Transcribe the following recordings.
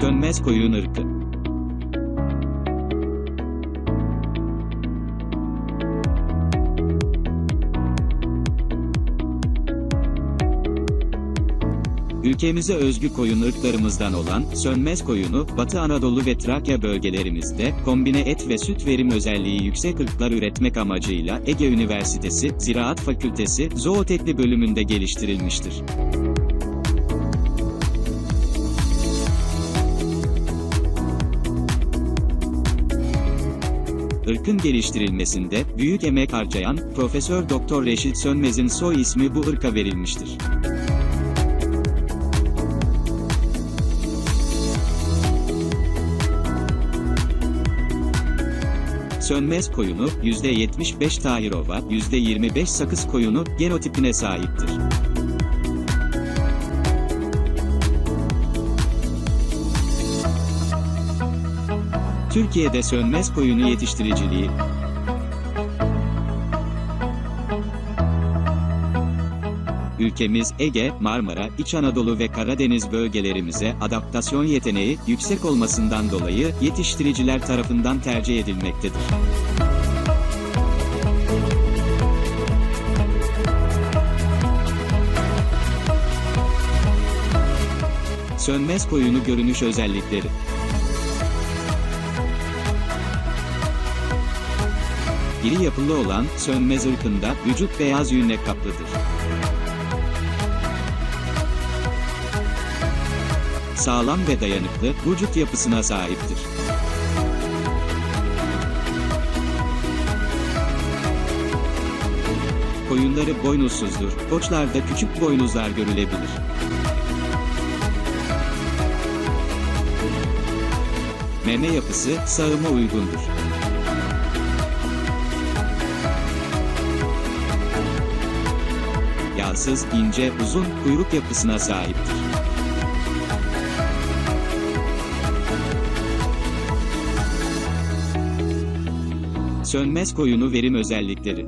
Dönmez koyun ırkı. Ülkemize özgü koyun ırklarımızdan olan sönmez koyunu, Batı Anadolu ve Trakya bölgelerimizde kombine et ve süt verim özelliği yüksek ırklar üretmek amacıyla Ege Üniversitesi Ziraat Fakültesi Zootekni bölümünde geliştirilmiştir. Irkın geliştirilmesinde büyük emek harcayan Profesör Doktor Reşit Sönmez'in soy ismi bu ırka verilmiştir. Sönmez koyunu, %75 Tahirova, %25 sakız koyunu genotipine sahiptir. Türkiye'de sönmez koyunu yetiştiriciliği, Ülkemiz Ege, Marmara, İç Anadolu ve Karadeniz bölgelerimize adaptasyon yeteneği yüksek olmasından dolayı yetiştiriciler tarafından tercih edilmektedir. Sönmez koyunu görünüş özellikleri İri yapılı olan sönmez ırkında vücut beyaz yünle kaplıdır. Sağlam ve dayanıklı vücut yapısına sahiptir. Koyunları boynuzsuzdur, koçlarda küçük boynuzlar görülebilir. Meme yapısı sağıma uygundur. Yağsız, ince, uzun kuyruk yapısına sahiptir. Sönmez koyunu verim özellikleri.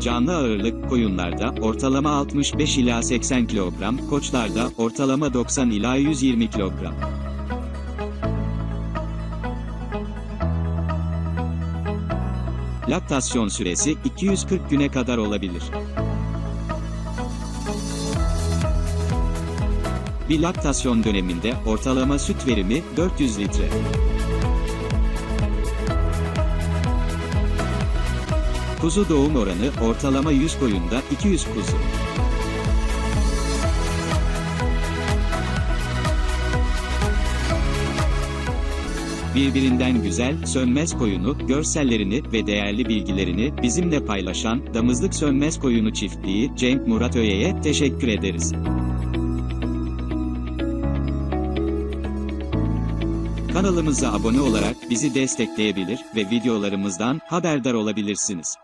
Canlı ağırlık koyunlarda ortalama 65 ila 80 kilogram, koçlarda ortalama 90 ila 120 kilogram. Laktasyon süresi 240 güne kadar olabilir. Bir laktasyon döneminde ortalama süt verimi 400 litre. Kuzu doğum oranı ortalama 100 koyunda 200 kuzu. Birbirinden güzel, sönmez koyunu, görsellerini ve değerli bilgilerini bizimle paylaşan Damızlık Sönmez Koyunu Çiftliği Cenk Murat Öye'ye teşekkür ederiz. Kanalımıza abone olarak bizi destekleyebilir ve videolarımızdan haberdar olabilirsiniz.